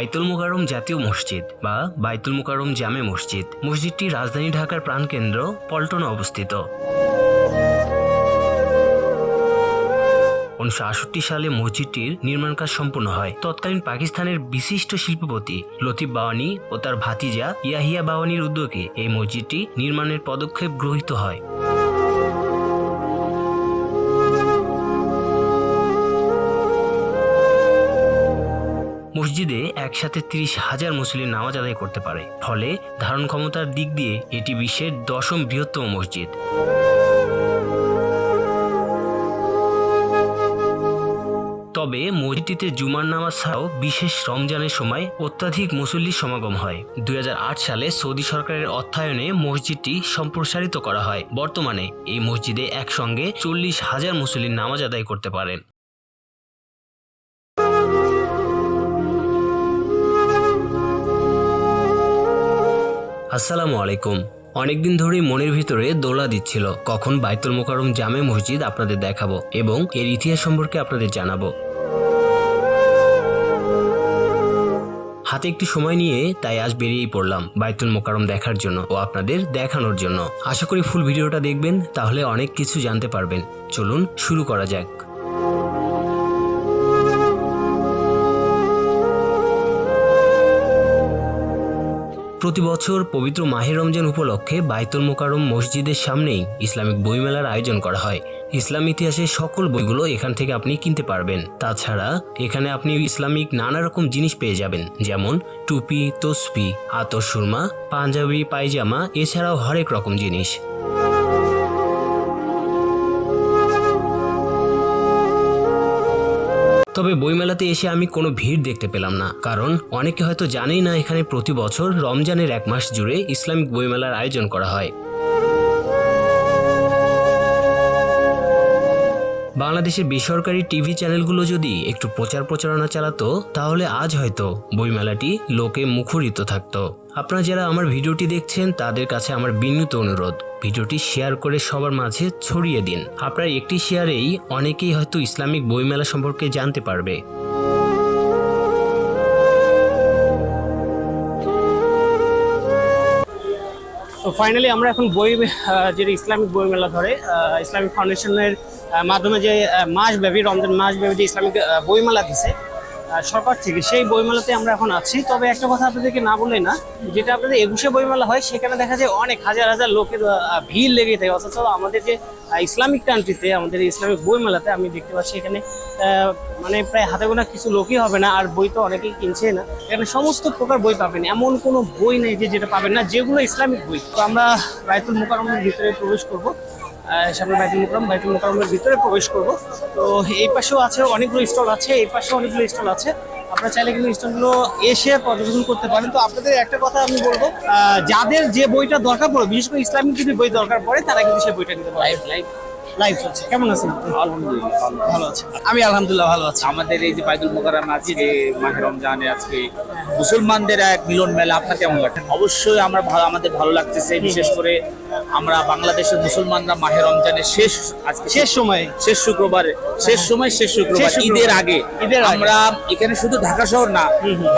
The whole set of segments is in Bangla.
বাইতুল মোকারম জাতীয় মসজিদ বা বাইতুল মোকারম জামে মসজিদ। মসজিদটি রাজধানী ঢাকার প্রাণকেন্দ্র পল্টনে অবস্থিত। উনিশশো আটষট্টি সালে মসজিদটির নির্মাণ কাজ সম্পূর্ণ হয়। তৎকালীন পাকিস্তানের বিশিষ্ট শিল্পপতি লতিফ বাওয়ানি ও তার ভাতিজা ইয়াহিয়া বাওয়ানির উদ্যোগে এই মসজিদটি নির্মাণের পদক্ষেপ গ্রহীত হয়। মসজিদে একসাথে তিরিশ হাজার মুসলিম নামাজ আদায় করতে পারে। ফলে ধারণ ক্ষমতার দিক দিয়ে এটি বিশ্বের দশম বৃহত্তম মসজিদ। তবে মসজিদটিতে জুমার নামাজ ছাড়াও বিশেষ রমজানের সময় অত্যাধিক মুসল্লির সমাগম হয়। দুই হাজার আট সালে সৌদি সরকারের অর্থায়নে মসজিদটি সম্প্রসারিত করা হয়। বর্তমানে এই মসজিদে একসঙ্গে চল্লিশ হাজার মুসল্লির নামাজ আদায় করতে পারেন। আসসালামু আলাইকুম। অনেকদিন ধরেই মনের ভিতরে দোলা দিচ্ছিল, কখন বাইতুল মোকারম জামে মসজিদ আপনাদের দেখাবো এবং এর ইতিহাস সম্পর্কে আপনাদের জানাব। হাতে একটু সময় নিয়ে তাই আজ বেরিয়েই পড়লাম বাইতুল মোকারম দেখার জন্য ও আপনাদের দেখানোর জন্য। আশা করি ফুল ভিডিওটা দেখবেন, তাহলে অনেক কিছু জানতে পারবেন। চলুন শুরু করা যাক। প্রতি বছর পবিত্র মাহের রমজান উপলক্ষে বাইতুল মোকারম মসজিদের সামনেই ইসলামিক বইমেলার আয়োজন করা হয়। ইসলাম ইতিহাসের সকল বইগুলো এখান থেকে আপনি কিনতে পারবেন। তাছাড়া এখানে আপনি ইসলামিক নানা রকম জিনিস পেয়ে যাবেন, যেমন টুপি তসপি আতর সুরমা, পাঞ্জাবি, পায়জামা, এছাড়াও হরেক রকম জিনিস। তবে বইমেলাতে এসে আমি কোনো ভিড় দেখতে পেলাম না। কারণ অনেকে হয়তো জানেই না এখানে প্রতি বছর রমজানের এক মাস জুড়ে ইসলামিক বইমেলার আয়োজন করা হয়। বাংলাদেশের বেসরকারি টিভি চ্যানেলগুলো যদি একটু প্রচার প্রচারণা চালাতো, তাহলে আজ হয়তো বইমেলাটি লোকে মুখরিত থাকতো। আপনারা যারা আমার ভিডিওটি দেখছেন, তাদের কাছে আমার বিনীত অনুরোধ, ভিডিওটি শেয়ার করে সবার মাঝে ছড়িয়ে দিন। আপনার একটি শেয়ারেই অনেকেই হয়তো ইসলামিক বইমেলা সম্পর্কে জানতে পারবে। ফাইনালি আমরা এখন বই যেটা ইসলামিক বইমেলা ধরে ইসলামিক ফাউন্ডেশনের মাধ্যমে যে মাসব্যাপী, রমজান মাসব্যাপী যে ইসলামিক বইমেলা দিছে সরকার থেকে সেই বইমেলাতে আমরা এখন আছি। তবে একটা কথা আপনাদেরকে না বলে না, যেটা আপনাদের একুশে বইমেলা হয়, সেখানে দেখা যায় অনেক হাজার হাজার লোকের ভিড় লেগে থাকে। অথচ আমাদের যে ইসলামিক কান্ট্রিতে আমাদের ইসলামিক বইমেলাতে আমি দেখতে পাচ্ছি এখানে মানে প্রায় হাতে গোনা কিছু লোকই হবে না, আর বই তো অনেকেই কিনছে না। এখানে সমস্ত প্রকার বই পাবেন, এমন কোনো বই নেই যে, যেটা পাবেন না, যেগুলো ইসলামিক বই। তো আমরা বাইতুল মোকারমের ভিতরে প্রবেশ করব। সামনে বাইতুল মোকারম বাইতুল মোকারমের ভিতরে প্রবেশ করব। তো এই পাশেও আছে অনেকগুলো স্টল আছে এই পাশেও অনেকগুলো স্টল আছে। আপনারা চাইলে কিন্তু স্টলগুলো এসে পর্যবেক্ষণ করতে পারেন। তো আপনাদের একটা কথা আমি বলব যাদের যে বইটা দরকার পড়ে বিশেষ করে ইসলামিক যদি বই দরকার পড়ে তারা কিন্তু সেই বইটা নিতে পারে লাইভ লাইভ চলছে। কেমন আছেন? আলহামদুলিল্লাহ ভালো। আছে। আমি আলহামদুলিল্লাহ ভালো আছি। আমাদের এই যে বাইদুল মোকাররম আজকে মাহে রমজানে আজকে মুসলমানদের এক মিলন মেলা আপনার কেমন লাগছে? অবশ্যই আমরা ভালো আমাদের ভালো লাগতেছে বিশেষ করে আমরা বাংলাদেশের মুসলমানরা মাহে রমজানের শেষ আজকে শেষ সময়। শেষ শুক্রবার শেষ সময় শেষ শুক্রবার ঈদের আগে। ঈদের আমরা এখানে শুধু ঢাকা শহর না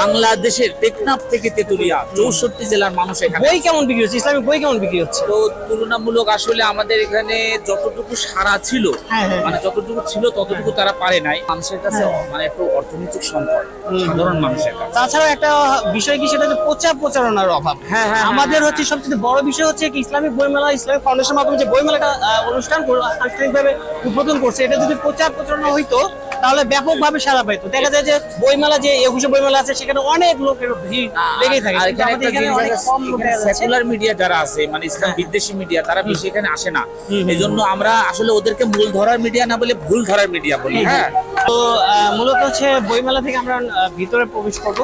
বাংলাদেশের টেকনাফ থেকে তেতুলিয়া চৌষট্টি জেলার মানুষ এখানে বই কেমন বিক্রি হচ্ছে? ইসলামিক বই কেমন বিক্রি হচ্ছে? তো তুলনামূলক আসলে আমাদের এখানে যতটুকু সারা ছিল হ্যাঁ, হ্যাঁ। মানে যতটুকু ছিল ততটুকু তারা পারে নাই। মানুষের কাছে মানে একটু অর্থনৈতিক সংকট সাধারণ মানুষের কাছে। তাছাড়া একটা বিষয় কি সেটা হচ্ছে প্রচার প্রচারণার অভাব। হ্যাঁ, হ্যাঁ, আমাদের হচ্ছে সবচেয়ে বড় বিষয় হচ্ছে কি ইসলামিক বইমেলা ইসলামিক ফাউন্ডেশন মাধ্যমে যে বইমেলাটা অনুষ্ঠান আনুষ্ঠানিকভাবে উদ্বোধন করছে এটা যদি প্রচার প্রচারণা হইতো তাহলে ব্যাপকভাবে সারা পাইতো। দেখা যায় যে বইমেলা যে একুশে বইমেলা আছে সেখানে অনেক লোকের ভিড় লেগেই থাকে। সেকুলার মিডিয়া যারা আছে মানে ইসলাম বিদ্বেষী মিডিয়া তারা বেশি এখানে আসে না। এই জন্য আমরা আসলে ওদেরকে মূল ধরার মিডিয়া না বলে ভুল ধরার মিডিয়া বলি হ্যাঁ। তো মূলত হচ্ছে বইমেলা থেকে আমরা ভিতরে প্রবেশ করব।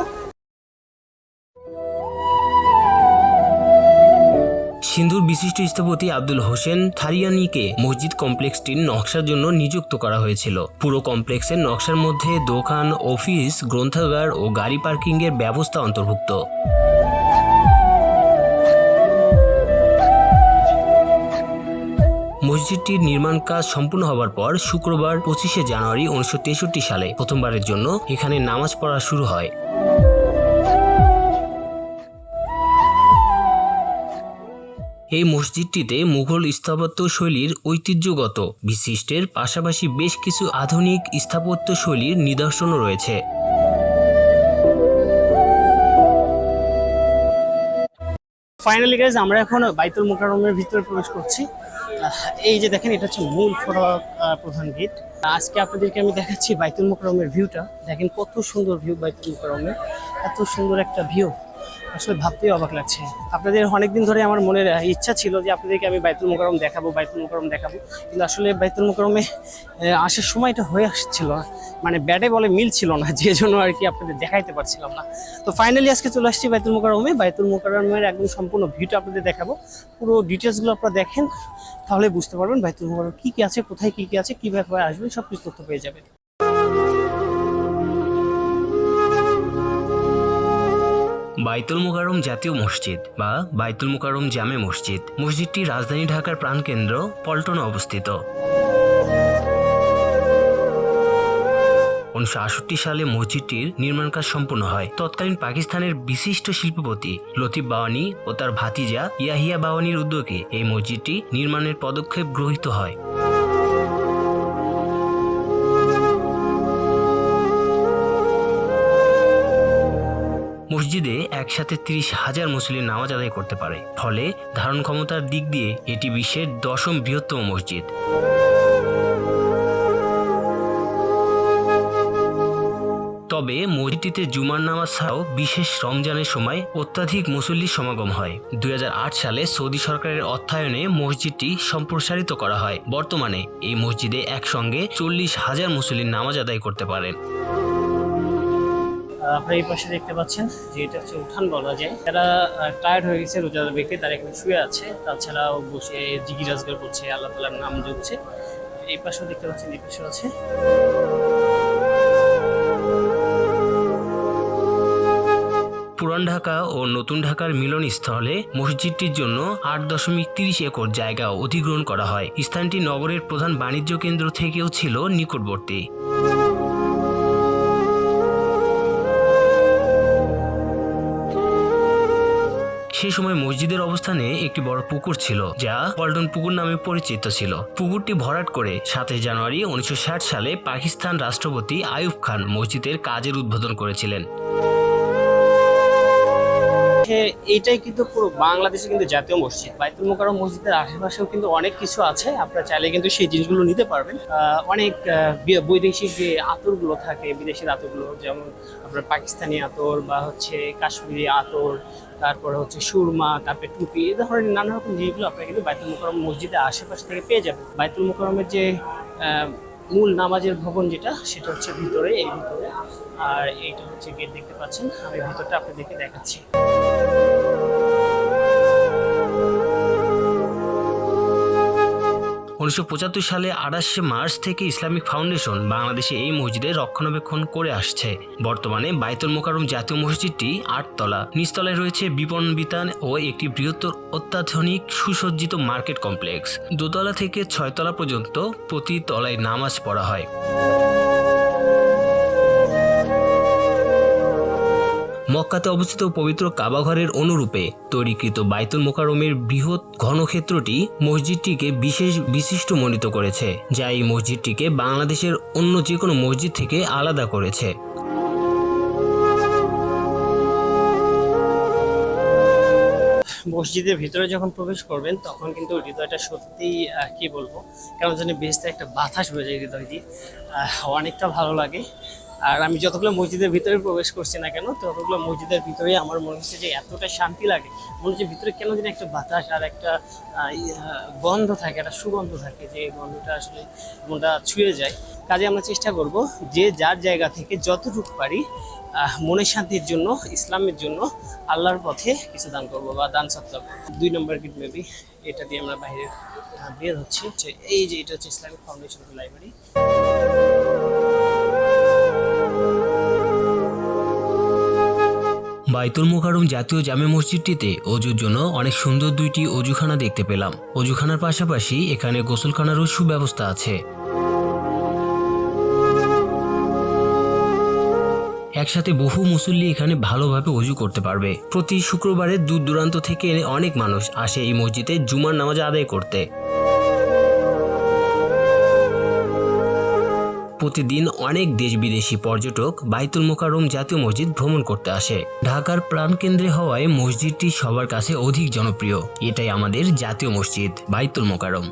সিন্ধুর বিশিষ্ট স্থপতি আব্দুল হোসেন থারিয়ানিকে মসজিদ কমপ্লেক্সটির নকশার জন্য নিযুক্ত করা হয়েছিল। পুরো কমপ্লেক্সের নকশার মধ্যে দোকান, অফিস, গ্রন্থাগার ও গাড়ি পার্কিং এর ব্যবস্থা অন্তর্ভুক্ত। মসজিদটির নির্মাণ কাজ সম্পূর্ণ হবার পর শুক্রবার পঁচিশে জানুয়ারি উনিশশো তেষট্টি সালে প্রথমবারের জন্য এখানে নামাজ পড়া শুরু হয়। এই মসজিদটিতে মুঘল স্থাপত্য শৈলীর ঐতিহ্যগত বিশিষ্টের পাশাপাশি বেশ কিছু আধুনিক স্থাপত্য শৈলীর নিদর্শনও রয়েছে। ফাইনালি গাইজ আমরা এখন বাইতুল মোকাররমের ভিতরে প্রবেশ করছি। এই যে দেখেন, এটা হচ্ছে মূল ফটক প্রধান গেট। আজকে আপনাদেরকে আমি দেখাচ্ছি বাইতুল মোকাররমের ভিউটা দেখেন কত সুন্দর ভিউ বাইতুল মোকাররমের এত সুন্দর একটা ভিউ আসলে ভাবতেই অবাক লাগছে। আপনাদের অনেকদিন ধরে আমার মনের ইচ্ছা ছিল যে আপনাদেরকে আমি বাইতুল মোকাররম দেখাবো বাইতুল মোকাররম দেখাবো। কিন্তু আসলে বাইতুল মোকাররমে আহ, আসার সময় এটা হয়ে আসছিল। মানে ব্যাটে বলে মিল ছিল না যে জন্য আর কি আপনাদের দেখাইতে পারছিলাম না। তো ফাইনালি আজকে চলে আসছি বাইতুল মোকাররমে। বাইতুল মোকাররমের একদম সম্পূর্ণ ভিউটা আপনাদের দেখাবো। পুরো ডিটেলসগুলো আপনারা দেখেন তাহলে বুঝতে পারবেন বাইতুল মোকাররম কী কী আছে কোথায় কী কী আছে কীভাবে আসবেন সব কিছু তথ্য পেয়ে যাবেন। বাইতুল মোকাররম জাতীয় মসজিদ বা বাইতুল মোকাররম জামে মসজিদ। মসজিদটি রাজধানী ঢাকার প্রাণকেন্দ্র পল্টনে অবস্থিত। উনিশশো আটষট্টি সালে মসজিদটির নির্মাণ কাজ সম্পূর্ণ হয়। তৎকালীন পাকিস্তানের বিশিষ্ট শিল্পপতি লতিফ বাওয়ানি ও তার ভাতিজা ইয়াহিয়া বাওয়ানির উদ্যোগে এই মসজিদটি নির্মাণের পদক্ষেপ গ্রহীত হয়। মসজিদে একসাথে তিরিশ হাজার মুসলিম নামাজ আদায় করতে পারে। ফলে ধারণ ক্ষমতার দিক দিয়ে এটি বিশ্বের দশম বৃহত্তম মসজিদ। তবে মসজিদটিতে জুমার নামাজ ছাড়াও বিশেষ রমজানের সময় অত্যাধিক মুসল্লির সমাগম হয়। দুই হাজার আট সালে সৌদি সরকারের অর্থায়নে মসজিদটি সম্প্রসারিত করা হয়। বর্তমানে এই মসজিদে একসঙ্গে চল্লিশ হাজার মুসল্লির নামাজ আদায় করতে পারেন। আপনারা এই পাশে দেখতে পাচ্ছেন যে এটা হচ্ছে উঠান বলা যায়। যারা টায়ার্ড হয়ে গেছে রোজাদার ব্যক্তি, তারা এখানে শুয়ে আছে। তাছাড়াও বসে জিগি রাজগার করছে, আল্লাহ তালার নাম জপছে। এই পাশেও দেখতে পাচ্ছেন, এই পাশেও আছে। পুরান ঢাকা ও নতুন ঢাকার মিলনস্থলে মসজিদটির জন্য আট দশমিক তিরিশ একর জায়গা অধিগ্রহণ করা হয়। স্থানটি নগরের প্রধান বাণিজ্য কেন্দ্র থেকেও ছিল নিকটবর্তী। সে সময় মসজিদের অবস্থানে একটি বড় পুকুর ছিল, যা পল্টন পুকুর নামে পরিচিত ছিল। পুকুরটি ভরাট করে সাতাশ জানুয়ারি উনিশশো ষাট সালে পাকিস্তান রাষ্ট্রপতি আয়ুব খান মসজিদের কাজের উদ্বোধন করেছিলেন। এইটাই কিন্তু পুরো বাংলাদেশে কিন্তু জাতীয় মসজিদ। বাইতুল মোকাররম মসজিদের আশেপাশেও কিন্তু অনেক কিছু আছে, আপনারা চাইলে কিন্তু সেই জিনিসগুলো নিতে পারবেন। অনেক বৈদেশিক যে আতরগুলো থাকে, বিদেশের আতরগুলো, যেমন আপনার পাকিস্তানি আতর বা হচ্ছে কাশ্মীরি আতর, তারপরে হচ্ছে সুরমা, তারপরে টুপি, এ ধরনের নানা রকম জিনিসগুলো আপনারা কিন্তু বাইতুল মোকাররম মসজিদের আশেপাশে থেকে পেয়ে যাবেন। বাইতুল মোকাররমের যে মূল নামাজের ভবন যেটা, সেটা হচ্ছে ভিতরে, এই ভিতরে। আর এইটা হচ্ছে গেট দেখতে পাচ্ছেন, আমি ভিতরটা আপনাদেরকে দেখাচ্ছি। উনিশশো পঁচাত্তর সালে আঠাশে মার্চ থেকে ইসলামিক ফাউন্ডেশন বাংলাদেশে এই মসজিদের রক্ষণাবেক্ষণ করে আসছে। বর্তমানে বাইতুল মোকারম জাতীয় মসজিদটি আটতলা। নিচতলায় রয়েছে বিপণন বিতান ও একটি বৃহত্তর অত্যাধুনিক সুসজ্জিত মার্কেট কমপ্লেক্স। দোতলা থেকে ছয়তলা পর্যন্ত প্রতি তলায় নামাজ পড়া হয়। মক্কাতে অবস্থিত পবিত্র কাবাঘরের অনুরূপে তৈরিকৃত বাইতুল মোকাররমের বৃহৎ ঘনক্ষেত্রটি মসজিদটিকে বিশেষ বিশিষ্ট মণ্ডিত করেছে, যা এই মসজিদটিকে বাংলাদেশের অন্য যে কোনো মসজিদ থেকে আলাদা করেছে। মসজিদের ভিতরে যখন প্রবেশ করবেন, তখন কিন্তু হৃদয়টা সত্যিই কি বলব? কেমন জানি বেসতে একটা বাতাস হয়ে যায় হৃদয় দিয়ে। অনেকটা ভালো লাগে। আর আমি যতগুলো মসজিদের ভিতরে প্রবেশ করছি না কেন, ততগুলো মসজিদের ভিতরে আমার মনে হচ্ছে যে এতটা শান্তি লাগে। মনে হচ্ছে ভিতরে কেন যেন একটা বাতাস আর একটা গন্ধ থাকে, একটা সুগন্ধ থাকে যে গন্ধটা আসলে মনটা ছুঁয়ে যায়। কাজে আমরা চেষ্টা করব যে যার জায়গা থেকে যতটুকু পারি মনের শান্তির জন্য, ইসলামের জন্য আল্লাহর পথে কিছু দান করব বা দান সত্তা দুই নম্বর গেট মেবি, এটা দিয়ে আমরা বাইরে বের হচ্ছি। এই যে এটা হচ্ছে ইসলামিক ফাউন্ডেশন লাইব্রেরি। বাইতুল মোকাররম জাতীয় জামে মসজিদটিতে অজুর জন্য অনেক সুন্দর দুইটি অজুখানা দেখতে পেলাম। অজুখানার পাশাপাশি এখানে গোসলখানারও সুব্যবস্থা আছে। একসাথে বহু মুসল্লি এখানে ভালোভাবে অজু করতে পারবে। প্রতি শুক্রবারে দূর দূরান্ত থেকে অনেক মানুষ আসে এই মসজিদে জুমার নামাজ আদায় করতে। প্রতিদিন অনেক দেশ বিদেশি পর্যটক বাইতুল মোকাররম জাতীয় মসজিদ ভ্রমণ করতে আসে। ঢাকার প্রাণকেন্দ্রে হওয়ায় মসজিদটি সবার কাছে অধিক জনপ্রিয়। এটাই আমাদের জাতীয় মসজিদ, বাইতুল মোকাররম।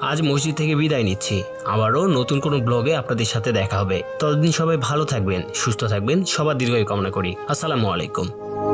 আজ মসজিদ থেকে বিদায় নিচ্ছি। আবারও নতুন কোনো ব্লগে আপনাদের সাথে দেখা হবে। ততদিন সবাই ভালো থাকবেন, সুস্থ থাকবেন, সবার দীর্ঘায়ু কামনা করি। আসসালামু আলাইকুম।